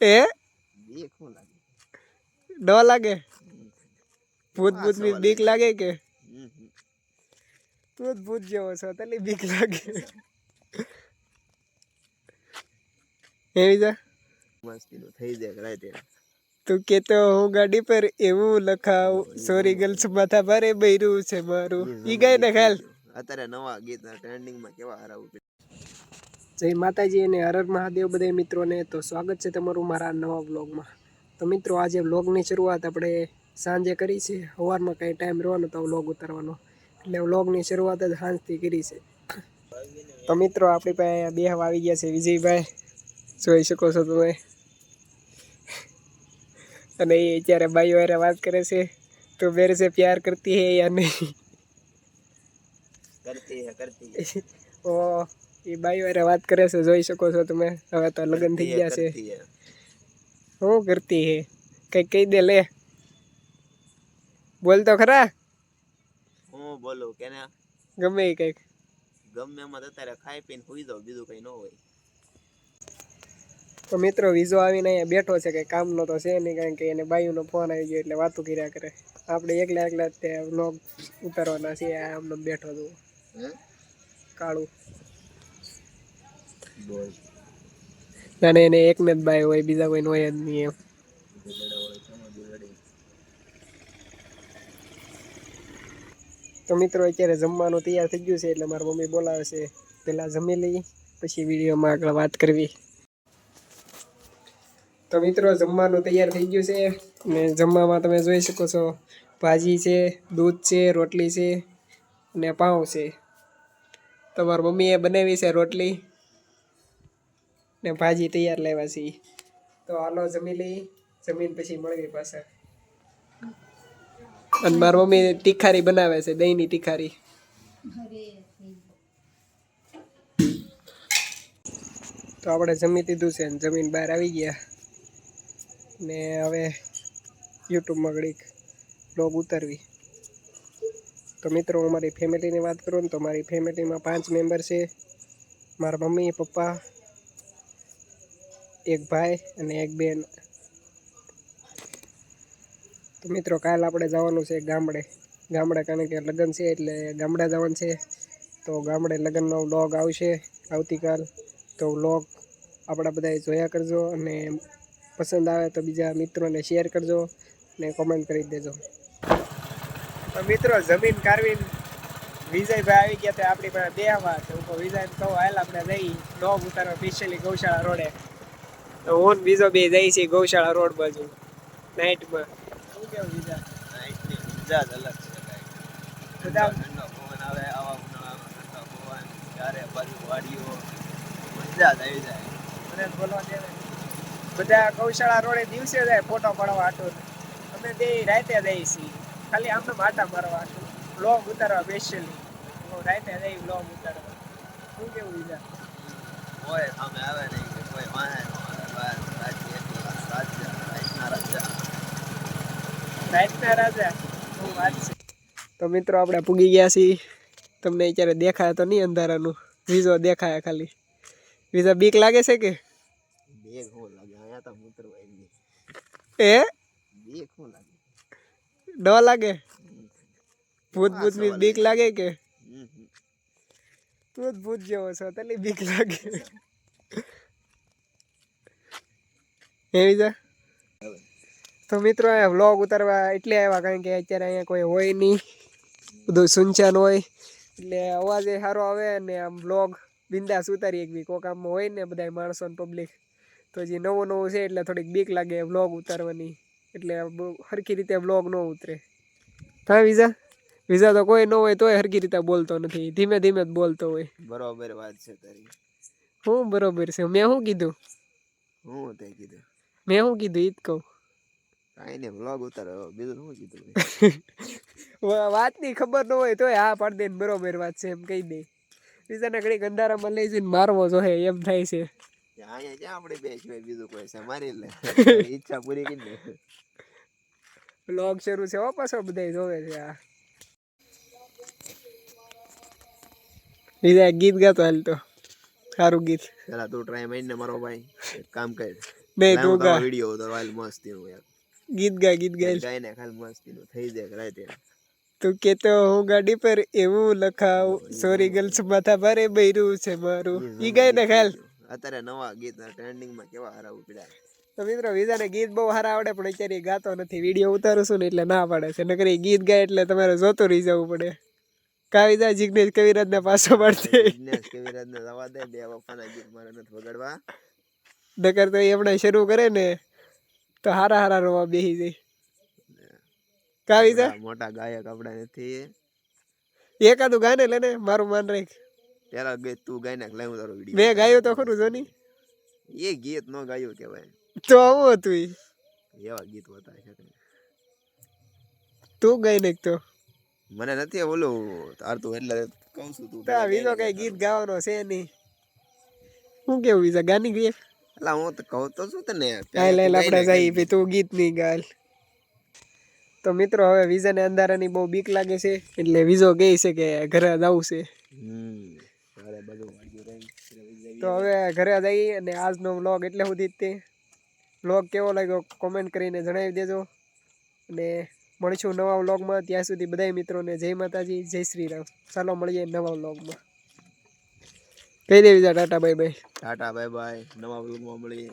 એ બીક શું લાગે ન લાગે ભૂત ભૂતની બીક લાગે કે હમ હમ. તું જ ભૂત જેવો છો તલી બીક લાગે એવી જા મસ્તીનું થઈ જાય રાતે તું કેતો હું ગાડી પર એવું લખાવ સોરી ગર્લ્સ માથા ભારે બૈરું છે મારું ઈ ગઈ ને ખ્યાલ અત્યારે નવા ગીત ટ્રેન્ડિંગમાં કેવા હારા ઉભે જય માતાજી અને હરર મહાદેવ બધા મિત્રોને. તો સ્વાગત છે તમારું મારા નવા વ્લોગમાં. તો મિત્રો આજે વ્લોગની શરૂઆત આપણે સાંજે કરી છે. સવારમાં કંઈ ટાઈમ રહેવાનો તો વ્લોગ ઉતારવાનો. એટલે વ્લોગની શરૂઆત જ સાંજથી કરી છે. તો મિત્રો આપણી પાસે બેહવા આવી ગયા છે. વિજયભાઈ જોઈ શકો છો તમે. અને એ અત્યારે ભાઈ વારે વાત કરે છે. તો મેરે સે પ્યાર કરતી હે યા નહીં? કરતી હે કરતી ઓ એ બાઈ વારે વાત કરે છે જોઈ શકો છો તમે. હવે તો લગ્ન થઈ ગયા છે. શું કરતી હે? કઈ કહી દે લે. બોલ તો ખરા. હું બોલું કે ને ગમે એ કંઈક. ગમે એમાં તો અત્યારે ખાઈ પીને સુઈ જાવ બીજું કઈ ન હોય. તો મિત્રો વિઝો આવીને અહીંયા બેઠો છે કંઈ કામનો તો છે નહીં કારણ કે એને બાયુનો ફોન આવી ગયો એટલે વાતો કર્યા કરે. આપણે એકલા એકલા તે વ્લોગ ઉતારવાના છે આ બેઠો છું. કાળું. અને એને એકને જ બાય હોય, બીજા કોઈ હોય જ નહીં એમ. તો મિત્રો, અત્યારે જમવાનું તૈયાર થઈ ગયું છે, એટલે મારી મમ્મી બોલાવે છે. પહેલાં જમી લઈ પછી વિડીયોમાં આગળ વાત કરવી. તો મિત્રો, જમવાનું તૈયાર થઈ ગયું છે. ને જમવામાં તમે જોઈ શકો છો, ભાજી છે, દૂધ છે, રોટલી છે, અને પાઉં છે. તમારી મમ્મીએ બનાવી છે રોટલી. ને ભાજી તૈયાર લાવ્યા છીએ તો હાલો જમી લઈ જમીન પછી મળવી પાસે અને મારી મમ્મી તીખારી બનાવે છે, દહીંની તીખારી. તો આપણે જમી દીધું છે ને જમીન બહાર આવી ગયા. ને હવે યુટ્યુબમાં ઘડીક બ્લોગ ઉતારવી. તો મિત્રો, હું મારી ફેમિલીની વાત કરું ને તો મારી ફેમિલીમાં પાંચ મેમ્બર છે. મારા મમ્મી, પપ્પા એક ભાઈ અને એક બેન. તો મિત્રો, કાલ આપણે જવાનું છે ગામડે. ગામડે કારણ કે લગ્ન છે એટલે ગામડે જવાનું છે. તો ગામડે લગ્નનો વ્લોગ આવશે આવતીકાલ. તો વ્લોગ આપણા બધાએ જોયા કરજો અને પસંદ આવે તો બીજા મિત્રોને શેર કરજો ને કોમેન્ટ કરી દેજો. તો મિત્રો, જમીન કારવીન વિજયભાઈ આવી ગયા તે આપણી પાસે બેહવા. તો વિજય કહું, હાલ આપણે જઈ ડોગ ઉતારવા સ્પેશિયલી ગૌશાળા રોડે. હું બીજો બે જઈ છીએ ગૌશાળા રોડ બાજુ. નાઇટમાં શું કેવું બીજા? નાઈટની મજા જ અલગ છે બધા ઠંડો પવન આવે આવા ઉનાળામાં ઠંડો પવન ચારે બાજુ વાડીઓ મજા જ આવી જાય. મને બોલવા દે બધા ગૌશાળા રોડે દિવસે જાય ફોટો પાડવા હાટું. અમે બે રાતે જઈએ છીએ. ખાલી આમને માટા મારવા હાટું. બ્લોગ ઉતારવા સ્પેશિયલી રાતે જઈ બ્લોગ ઉતારવા. શું કેવું બીજા? હોય સામે આવે નહીં કોઈ વાહે ન આવે બસ રાજ્ય એટલી રાજ્ય રાજ્યના રાજા રાતના રાજા. શું વાત છે? તો મિત્રો આપણે પૂગી ગયા છીએ. તમને અત્યારે દેખાય તો નહીં અંધારાનું. વીજો દેખાય ખાલી. વિઝા બીક લાગે છે કે? બેગ શું લાગે. અહીંયા તો મૂત્ર એ શું લાગે. ન લાગે? ભૂત ભૂતની બીક લાગે કે. તું જ ભૂત જેવો છો તલી બીક લાગે. હે જા તો મિત્રો અહીંયા વ્લોગ ઉતારવા એટલે આવ્યા કારણ કે અત્યારે અહીંયા કોઈ હોય નહીં. બધું સુનશાન હોય. એટલે અવાજ એ સારો આવે અને આમ વ્લોગ બિંદાસ ઉતારી એક બી. કોક આમ હોય ને બધા માણસો ને પબ્લિક તો જે નવું નવું છે એટલે થોડીક બીક લાગે વ્લોગ ઉતારવાની. એટલે બહુ સરખી રીતે વ્લોગ ન ઉતરે. હા વિઝા? વિઝા તો કોઈ ન હોય તોય સરખી રીતે બોલતો નથી. ધીમે ધીમે જ બોલતો હોય. બરોબર વાત છે તારી. હું બરોબર છે. મેં શું કીધું? હું તે કીધું. મેં શું કીધું? એ જ કહું. કાંઈ વ્લોગ ઉતારો બીજું શું કીધું વાત વાતની ખબર ન હોય તોય હા પાડી દે બરોબર વાત છે એમ કહી દે. બીજાને ઘડીક અંધારામાં લઈ જઈને મારવો જોઈએ એમ થાય છે. અહીંયા ક્યાં આપણે બે સિવાય બીજું કોઈ છે? મારી લે. ઈચ્છા પૂરી કરી દે વ્લોગ શરૂ છે હો પાછો બધા જોવે છે આ. બીજા ગીત ગાતો હાલ તો. સારું ગીત. પેલા તું ટ્રાય મારીને મારો ભાઈ. કામ કર. નહીં તું ગા વીડિયો ઉતારવાલ મસ્તી નું યાર. ગીત ગાય ગીત ગાય. ગાયને ખાલી મસ્તી નું થઈ જાય રાતે તું કેતો હું ગાડી પર એવું લખાવ. સોરી ગર્લ્સ માથા ભારે બૈરું છે મારું. ઈ ગાય ને ખાલ. અત્યારે નવા ગીત ટ્રેન્ડિંગમાં કેવા હારા ઉપડ્યા. તો મિત્રો વિઝાને ગીત બહુ સારા આવડે પણ અત્યારે ગાતો નથી. વીડિયો ઉતારું છું ને એટલે ના પાડે છે. નકર ગીત ગાય એટલે તમારે જોતું રહી જવું પડે. કાવિદા જિગ્નેશ કવિરાજના પાછો પાડશે જિગ્નેશ કવિરાજ ને જવા દે બે પપ્પાના ગીત મારે નથી વગાડવા. નકર તો એમણે શરૂ કરે ને તો હારા હારા રોવા બેસી જાય. કાવી જા. મોટા ગાયક આપડા નથી. એકાદું ગાને લેને મારું માન રાખ. પેલા ગીત તું ગાઈ નાખ લાવ તારો વીડિયો મેં ગાયું તો ખરું જોની? એ ગીત નો ગાયું કેવાય તો આવું હતું એવા ગીત હોતા છે તું. ગાઈ નાખ તો. મને નથી ઓલું તાર તું એટલે કહું છું તું તા બીજો કઈ ગીત ગાવાનો છે નહીં. હું કેવું બીજા ગાની ગઈ એટલે હું તો કહું તો છું તને હાલ હાલ આપણે જઈએ ભઈ તું ગીતની ગાલ. તો મિત્રો હવે વિઝાને અંધારાની બહુ બીક લાગે છે એટલે વિઝો કહે છે કે ઘરે જવું છે. તો હવે ઘરે જઈએ અને આજનો વ્લોગ એટલે સુધી જ તે. વ્લોગ કેવો લાગ્યો કોમેન્ટ કરીને જણાવી દેજો. અને મળીશું નવા વ્લોગમાં. ત્યાં સુધી બધા મિત્રોને જય માતાજી જય શ્રી રામ. ચાલો મળીએ નવા વ્લોગમાં. કહી દેવી tata bye bye. Tata bye bye. નવા વ્લોગમાં મળીએ.